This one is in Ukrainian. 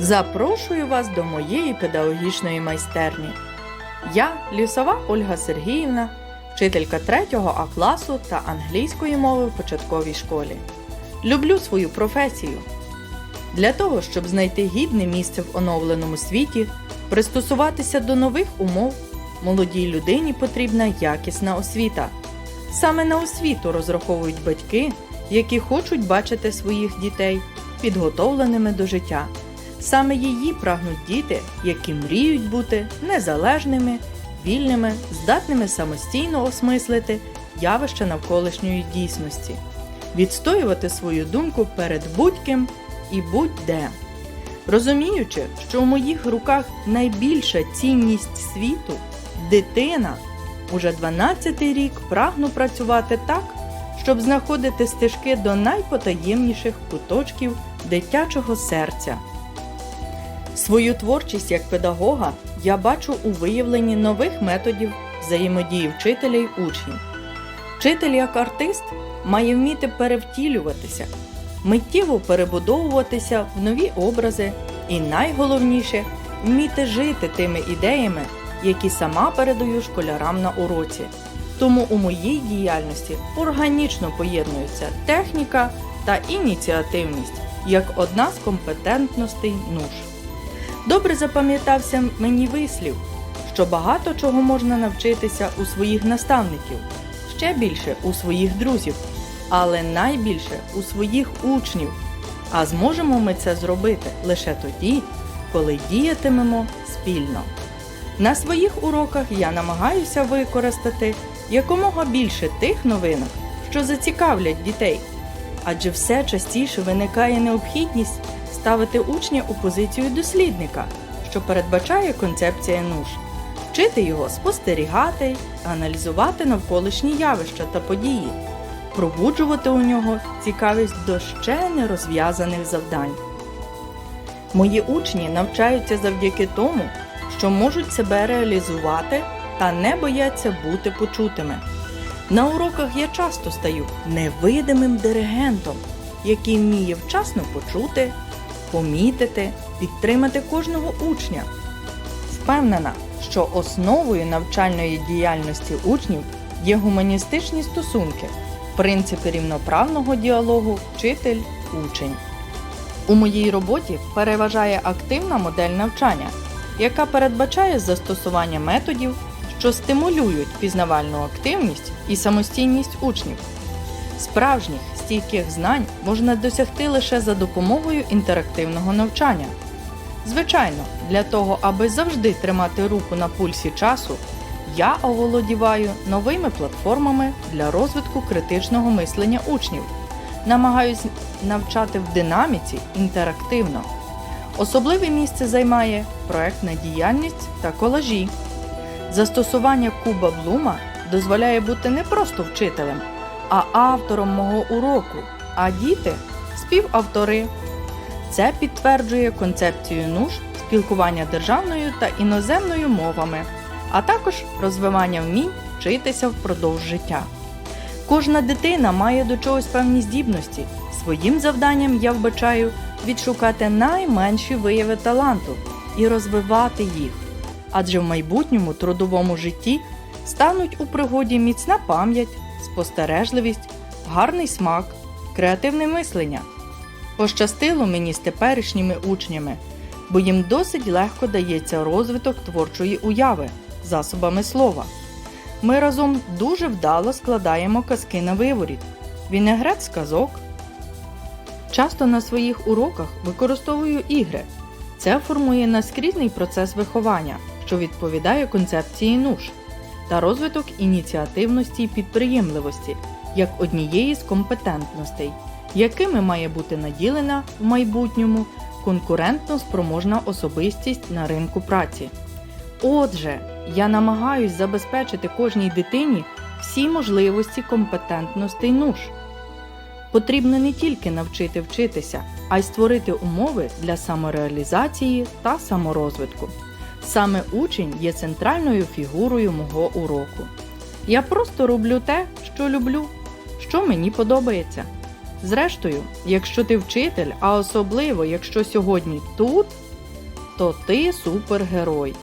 Запрошую вас до моєї педагогічної майстерні. Я лісова Ольга Сергіївна, вчителька 3 А класу та англійської мови в початковій школі. Люблю свою професію. Для того, щоб знайти гідне місце в оновленому світі, пристосуватися до нових умов, молодій людині потрібна якісна освіта. Саме на освіту розраховують батьки, які хочуть бачити своїх дітей підготовленими до життя. Саме її прагнуть діти, які мріють бути незалежними, вільними, здатними самостійно осмислити явища навколишньої дійсності, відстоювати свою думку перед будь-ким і будь-де. Розуміючи, що в моїх руках найбільша цінність світу дитина, уже 12-й рік прагну працювати так, щоб знаходити стежки до найпотаємніших куточків дитячого серця. Свою творчість як педагога я бачу у виявленні нових методів взаємодії вчителя й учнів. Вчитель як артист має вміти перевтілюватися, миттєво перебудовуватися в нові образи і найголовніше вміти жити тими ідеями, які сама передаю школярам на уроці. Тому у моїй діяльності органічно поєднуються техніка та ініціативність як одна з компетентностей НУШ. Добре запам'ятався мені вислів, що багато чого можна навчитися у своїх наставників, ще більше у своїх друзів, але найбільше у своїх учнів. А зможемо ми це зробити лише тоді, коли діятимемо спільно. На своїх уроках я намагаюся використати якомога більше тих новинок, що зацікавлять дітей, адже все частіше виникає необхідність ставити учня у позицію дослідника, що передбачає концепція НУШ, вчити його спостерігати, аналізувати навколишні явища та події, пробуджувати у нього цікавість до ще не розв'язаних завдань. Мої учні навчаються завдяки тому, що можуть себе реалізувати та не бояться бути почутими. На уроках я часто стаю невидимим диригентом, який вміє вчасно почути, помітити, підтримати кожного учня. Впевнена, що основою навчальної діяльності учнів є гуманістичні стосунки, принципи рівноправного діалогу вчитель-учень. У моїй роботі переважає активна модель навчання, яка передбачає застосування методів, що стимулюють пізнавальну активність і самостійність учнів. Справжніх стійких знань можна досягти лише за допомогою інтерактивного навчання. Звичайно, для того, аби завжди тримати руку на пульсі часу, я оволодіваю новими платформами для розвитку критичного мислення учнів. Намагаюсь навчати в динаміці інтерактивно. Особливе місце займає проектна діяльність та колажі. Застосування куба Блума дозволяє бути не просто вчителем, а автором мого уроку, а діти співавтори. Це підтверджує концепцію НУШ спілкування державною та іноземною мовами, а також розвивання вмінь вчитися впродовж життя. Кожна дитина має до чогось певні здібності. Своїм завданням я вбачаю відшукати найменші вияви таланту і розвивати їх. Адже в майбутньому трудовому житті стануть у пригоді міцна пам'ять, спостережливість, гарний смак, креативне мислення. Пощастило мені з теперішніми учнями, бо їм досить легко дається розвиток творчої уяви засобами слова. Ми разом дуже вдало складаємо казки на виворіт, вінегрет з казок. Часто на своїх уроках використовую ігри. Це формує наскрізний процес виховання, що відповідає концепції НУШ та розвиток ініціативності і підприємливості як однієї з компетентностей, якими має бути наділена в майбутньому конкурентно спроможна особистість на ринку праці. Отже, я намагаюсь забезпечити кожній дитині всі можливості компетентностей НУШ. Потрібно не тільки навчити вчитися, а й створити умови для самореалізації та саморозвитку. Саме учень є центральною фігурою мого уроку. Я просто роблю те, що люблю, що мені подобається. Зрештою, якщо ти вчитель, а особливо якщо сьогодні тут, то ти супергерой.